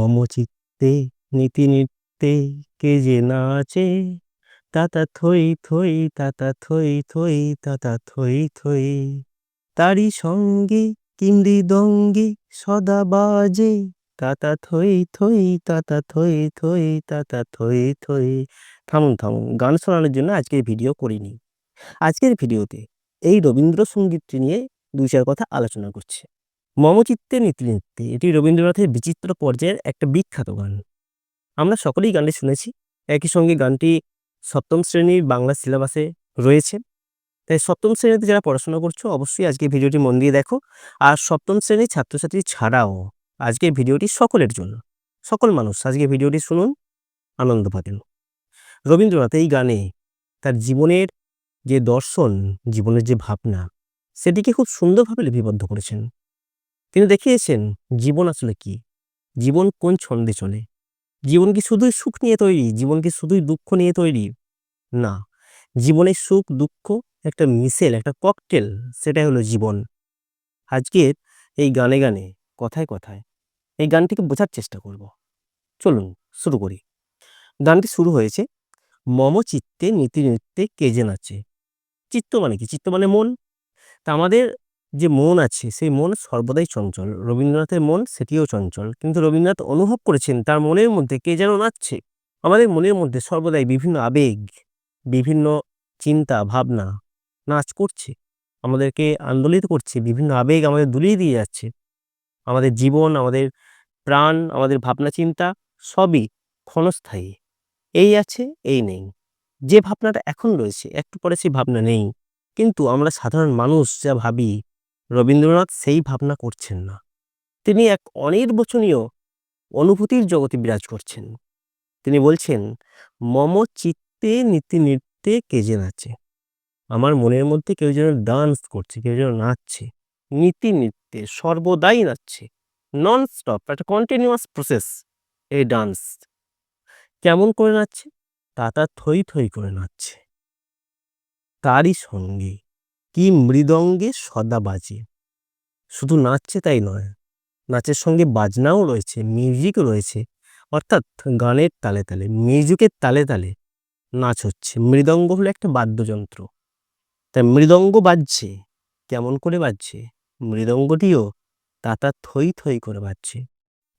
মম চিত্তে কে যে নাচে তাতা থই থই তাতা থই থই তাতা থই থই। তারি সঙ্গে কি মৃদঙ্গে সদা বাজে তাতা থই থই তাতা থই থই তাতা থই থই। থামুন থামুন, গান শোনানোর জন্য আজকের ভিডিও করিনি। আজকের ভিডিওতে এই রবীন্দ্রসঙ্গীতটি নিয়ে দুই চার কথা আলোচনা করছে। মমচিত্তে নীতি নৃত্যে এটি রবীন্দ্রনাথের বিচিত্র পর্যায়ের একটা বিখ্যাত গান। আমরা সকলেই গানটি শুনেছি। একই সঙ্গে গানটি সপ্তম শ্রেণির বাংলা সিলেবাসে রয়েছে। তাই সপ্তম শ্রেণীতে যারা পড়াশোনা করছ, অবশ্যই আজকে ভিডিওটি মন দিয়ে দেখো। আর সপ্তম শ্রেণির ছাত্রছাত্রী ছাড়াও আজকে ভিডিওটি সকলের জন্য, সকল মানুষ আজকে ভিডিওটি শুনুন, আনন্দ পাবেন। রবীন্দ্রনাথ এই গানে তার জীবনের যে দর্শন, জীবনের যে ভাবনা, সেটিকে খুব সুন্দরভাবে লিপিবদ্ধ করেছেন। তিনি দেখিয়েছেন, জীবন আসলে কি? জীবন কোন ছন্দে চলে? জীবন কি শুধুই সুখ নিয়ে তৈরি? জীবন কি শুধুই দুঃখ নিয়ে তৈরি? না জীবনের সুখ, দুঃখ একটা মিশেল, একটা ককটেল, সেটাই হলো জীবন। আজকের এই গানে গানে, কথায় কথায়, এই গানটিকে বোঝার চেষ্টা করব। চলুন, শুরু করি। গানটি শুরু হয়েছে, মম চিত্তে নীতি নৃত্যে কে যে নাচে। চিত্ত মানে কি? চিত্ত মানে মন। তা আমাদের যে মন আছে, সেই মন সর্বদাই চঞ্চল। রবীন্দ্রনাথের মন সেটিও চঞ্চল। কিন্তু রবীন্দ্রনাথ অনুভব করেছেন, তার মনের মধ্যে কে যেন নাচছে? আমাদের মনের মধ্যে সর্বদাই বিভিন্ন আবেগ, বিভিন্ন চিন্তা, ভাবনা নাচ করছে। আমাদেরকে আন্দোলিত করছে, বিভিন্ন আবেগ আমাদের দুলিয়ে দিয়ে যাচ্ছে। আমাদের জীবন, আমাদের প্রাণ, আমাদের ভাবনা, চিন্তা সবই ক্ষণস্থায়ী। এই আছে, এই নেই। যে ভাবনাটা এখন রয়েছে, একটু পরে সেই ভাবনা নেই। কিন্তু আমরা সাধারণ মানুষ যা ভাবি রবীন্দ্রনাথ সেই ভাবনা করছেন না। তিনি এক অনির্বচনীয় অনুভূতির জগতে বিরাজ করছেন। তিনি বলছেন, মম চিত্তে নীতি নৃত্যে কে যে নাচে। আমার মনের মধ্যে কেউ যেন ডান্স করছে, কেউ যেন নাচছে। নীতি নৃত্যে সর্বদাই নাচছে। নন স্টপ একটা কন্টিনিউয়াস প্রসেস এই ডান্স কেমন করে নাচছে? তাতা থই থই করে নাচছে। তারই সঙ্গে কি মৃদঙ্গে সদা বাজে। শুধু নাচছে তাই নয়, নাচের সঙ্গে বাজনাও রয়েছে মিউজিক রয়েছে। অর্থাৎ গানের তালে তালে মিউজিকের তালে তালে নাচ হচ্ছে। মৃদঙ্গ হলো একটা বাদ্যযন্ত্র। তাই মৃদঙ্গ বাজছে, কেমন করে বাজছে? মৃদঙ্গটিও তাতা থই থই করে বাজছে।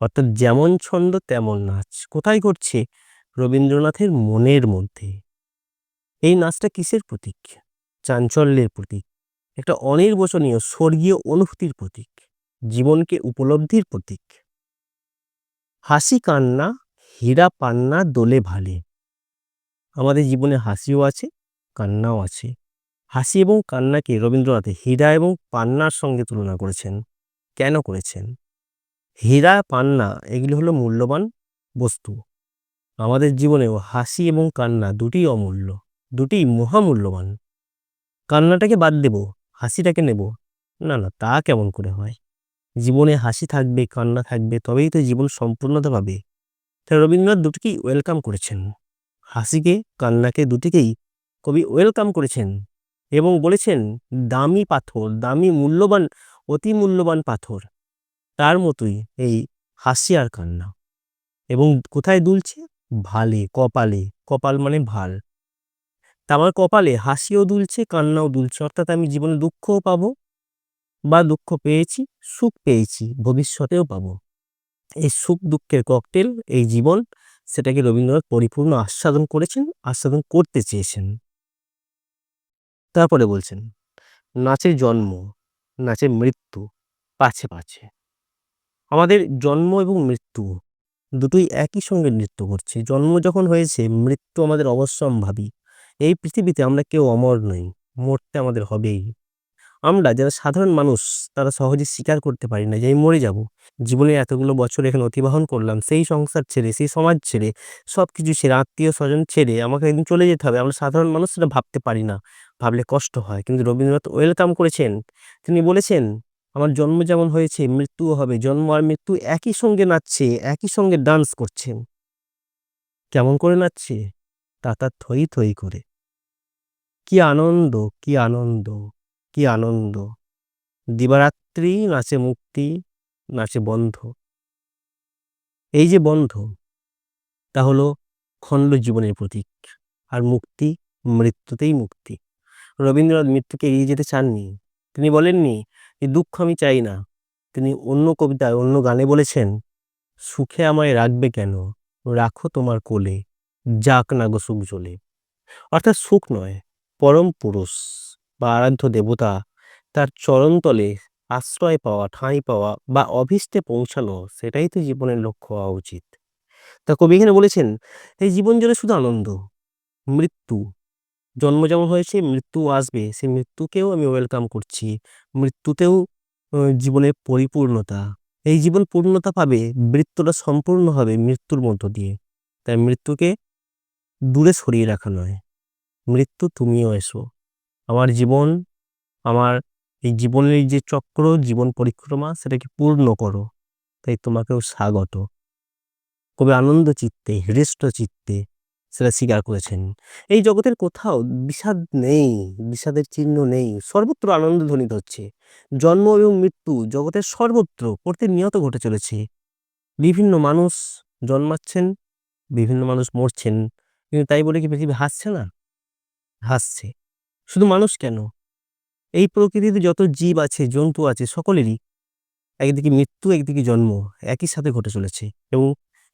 অর্থাৎ যেমন ছন্দ তেমন নাচ। কোথায় করছে রবীন্দ্রনাথের মনের মধ্যে। এই নাচটা কিসের প্রতীক? চাঞ্চল্যের প্রতীক। একটা অনির্বচনীয় স্বর্গীয় অনুভূতির প্রতীক, জীবনকে উপলব্ধির প্রতীক। হাসি কান্না, হীরা পান্না, দোলে ভালে। আমাদের জীবনে হাসিও আছে, কান্নাও আছে। হাসি এবং কান্নাকে রবীন্দ্রনাথ হীরা এবং পান্নার সঙ্গে তুলনা করেছেন। কেন করেছেন? হীরা, পান্না এগুলি হলো মূল্যবান বস্তু। আমাদের জীবনেও হাসি এবং কান্না দুটি অমূল্য দুটি মহামূল্যবান। কান্নাটাকে বাদ দেব হাসিটাকে নেব। না না, তা কেমন করে হয়? জীবনে হাসি থাকবে, কান্না থাকবে, তবেই তো জীবন সম্পূর্ণতা পাবে। তাই রবীন্দ্রনাথ দুটিকেই ওয়েলকাম করেছেন। হাসিকে, কান্নাকে দুটিকেই কবি ওয়েলকাম করেছেন এবং বলেছেন, দামি পাথর, দামি মূল্যবান, অতি মূল্যবান পাথর। তার মতোই এই হাসি আর কান্না। এবং কোথায় দুলছে? ভালে, কপালে। কপাল মানে ভালো আমার কপালে হাসিও দুলছে, কান্নাও দুলছে। অর্থাৎ আমি জীবনে দুঃখও পাবো বা দুঃখ পেয়েছি, সুখ পেয়েছি, ভবিষ্যতেও পাবো। এই সুখ দুঃখের ককটেল এই জীবন, সেটাকে রবীন্দ্রনাথ পরিপূর্ণ আস্বাদন করেছেন, আস্বাদন করতে চেয়েছেন। তারপরে বলছেন নাচের জন্ম নাচের মৃত্যু, পাছে পাছে। আমাদের জন্ম এবং মৃত্যু দুটোই একই সঙ্গে নৃত্য করছে। জন্ম যখন হয়েছে, মৃত্যু আমাদের অবশ্যম্ভাবী। এই পৃথিবীতে আমরা কেউ অমর নই, মরতে আমাদের হবেই। আমরা যারা সাধারণ মানুষ, তারা সহজে স্বীকার করতে পারি না যে আমি মরে যাব। জীবনে এতগুলো বছর এখানে অতিবাহন করলাম, সেই সংসার ছেড়ে, সেই সমাজ ছেড়ে সব কিছু ছেড়ে, আত্মীয় স্বজন ছেড়ে, আমাকে একদিন চলে যেতে হবে। আমরা সাধারণ মানুষ সেটা ভাবতে পারি না, ভাবলে কষ্ট হয়। কিন্তু রবীন্দ্রনাথ ওয়েলকাম করেছেন। তিনি বলেছেন, আমার জন্ম যেমন হয়েছে, মৃত্যুও হবে। জন্ম আর মৃত্যু একই সঙ্গে নাচছে, একই সঙ্গে ডান্স করছেন কেমন করে নাচছে? তা তাতা থই থই করে। কি আনন্দ কি আনন্দ কি আনন্দ? দিবারাত্রি নাচে মুক্তি নাচে বন্ধ। এই যে বন্ধ, তা হলো খণ্ড জীবনের প্রতীক। আর মুক্তি মৃত্যুতেই মুক্তি। রবীন্দ্রনাথ মৃত্যুকে এড়িয়ে যেতে চাননি। তিনি বলেননি যে, দুঃখ আমি চাই না। তিনি অন্য কবিতায় অন্য গানে বলেছেন, সুখে আমায় রাখবে কেন? রাখো তোমার কোলে, যাক না গো সুখ জ্বলে। অর্থাৎ সুখ নয় পরম পুরুষ বা আরাধ্য দেবতা তার চরণতলে আশ্রয় পাওয়া, ঠাঁই পাওয়া বা অভীষ্টে পৌঁছানো সেটাই তো জীবনের লক্ষ্য হওয়া উচিত। তা কবি এখানে বলেছেন, এই জীবন জুড়ে শুধু আনন্দ, মৃত্যু। জন্ম যেমন হয়েছে মৃত্যু আসবে। সেই মৃত্যুকেও আমি ওয়েলকাম করছি। মৃত্যুতেও জীবনের পরিপূর্ণতা। এই জীবন পূর্ণতা পাবে, বৃত্তটা সম্পূর্ণ হবে মৃত্যুর মধ্য দিয়ে। তাই মৃত্যুকে দূরে সরিয়ে রাখা নয়। মৃত্যু তুমিও এসো। আমার জীবন, আমার এই জীবনের যে চক্র, জীবন পরিক্রমা, সেটাকে পূর্ণ করো। তাই তোমাকেও স্বাগত। কবি আনন্দ চিত্তে, হৃষ্ট চিত্তে সেটা স্বীকার করেছেন। এই জগতের কোথাও বিষাদ নেই, বিষাদের চিহ্ন নেই, সর্বত্র আনন্দ ধ্বনিত হচ্ছে। জন্ম এবং মৃত্যু জগতের সর্বত্র প্রতিনিয়ত ঘটে চলেছে। বিভিন্ন মানুষ জন্মাচ্ছেন, বিভিন্ন মানুষ মরছেন। কিন্তু তাই বলে কি পৃথিবী হাসছে না? হাসছে। শুধু মানুষ কেন? এই প্রকৃতিতে যত জীব আছে, জন্তু আছে, সকলেরই একদিকে মৃত্যু, একদিকে জন্ম একই সাথে ঘটে চলেছে এবং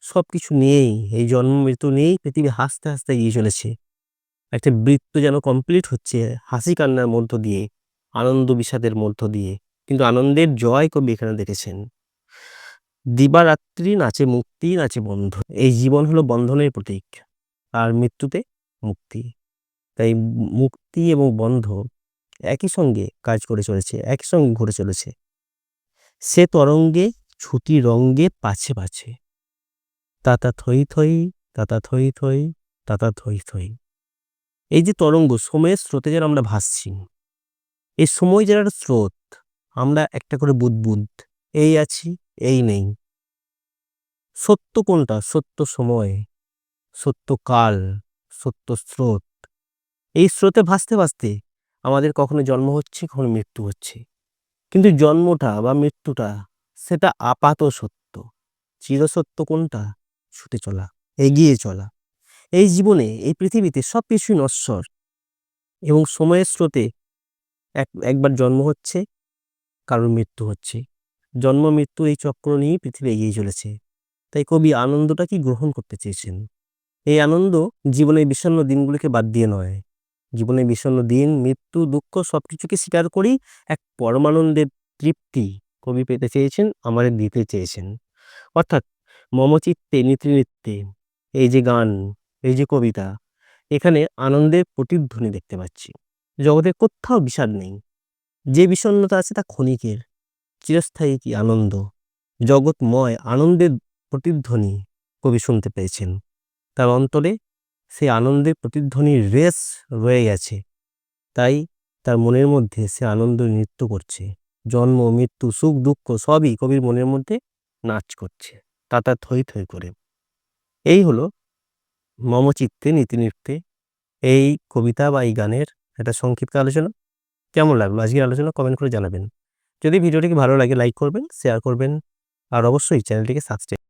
সব কিছু নিয়েই, এই জন্ম মৃত্যু নিয়েই পৃথিবী হাসতে হাসতে এগিয়ে চলেছে। একটা বৃত্ত যেন কমপ্লিট হচ্ছে হাসি কান্নার মধ্য দিয়ে, আনন্দ বিষাদের মধ্য দিয়ে, কিন্তু আনন্দের জয় কবি এখানে দেখেছেন। দিবারাত্রি নাচে মুক্তি, নাচে বন্ধন, এই জীবন হলো বন্ধনের প্রতীক, আর মৃত্যুতে মুক্তি। তাই মুক্তি এবং বন্ধ একই সঙ্গে কাজ করে চলেছে, একই সঙ্গে ঘুরে চলেছে। সে তরঙ্গে, ছুটি রঙ্গে পাছে পাছে। তাতা থই থই, তাতা থই থই, তাতা থই থই। এই যে তরঙ্গ, সময়ের স্রোতে যেন আমরা ভাসছি। এই সময় একটা স্রোত, আমরা একটা করে বুদবুদ, এই আছি, এই নেই। সত্য কোনটা? সত্য সময়, সত্য কাল, সত্য স্রোত। এই স্রোতে ভাসতে ভাসতে আমাদের কখনো জন্ম হচ্ছে, কখনো মৃত্যু হচ্ছে। কিন্তু জন্মটা বা মৃত্যুটা, সেটা আপাত সত্য। চিরসত্য কোনটা? ছুটে চলা, এগিয়ে চলা। এই জীবনে, এই পৃথিবীতে সব কিছুই নশ্বর। এবং সময়ের স্রোতে এক, একবার জন্ম হচ্ছে, কারোর মৃত্যু হচ্ছে। জন্ম, মৃত্যু এই চক্র নিয়েই পৃথিবী এগিয়ে চলেছে। তাই কবি আনন্দটা কি গ্রহণ করতে চেয়েছেন? এই আনন্দ জীবনের বিষণ্ণ দিনগুলিকে বাদ দিয়ে নয়। জীবনের বিষণ্ণ দিন, মৃত্যু, দুঃখ সব কিছুকে স্বীকার করেই এক পরমানন্দের তৃপ্তি কবি পেতে চেয়েছেন, আমাদের দিতে চেয়েছেন। অর্থাৎ মমচিত্তে নীতি নৃত্যে এই যে গান, এই যে কবিতা, এখানে আনন্দের প্রতিধ্বনি দেখতে পাচ্ছি। জগতে কোথাও বিষাদ নেই। যে বিষণ্ণতা আছে তা ক্ষণিকের, চিরস্থায়ী কি আনন্দ? জগৎময় আনন্দের প্রতিধ্বনি কবি শুনতে পেয়েছেন। তার অন্তরে সেই আনন্দের প্রতিধ্বনির রেস রয়ে গেছে। তাই তার মনের মধ্যে সে আনন্দ নৃত্য করছে। জন্ম, মৃত্যু, সুখ, দুঃখ সবই কবির মনের মধ্যে নাচ করছে। তা তার থই থই করে। এই হলো মমচিত্তে নীতি নৃত্যে এই কবিতা বা এই গানের একটা সংক্ষিপ্ত আলোচনা। কেমন লাগল আজকের আলোচনা কমেন্ট করে জানাবেন। যদি ভিডিওটিকে ভালো লাগে লাইক করবেন, শেয়ার করবেন, আর অবশ্যই চ্যানেলটিকে সাবস্ক্রাইব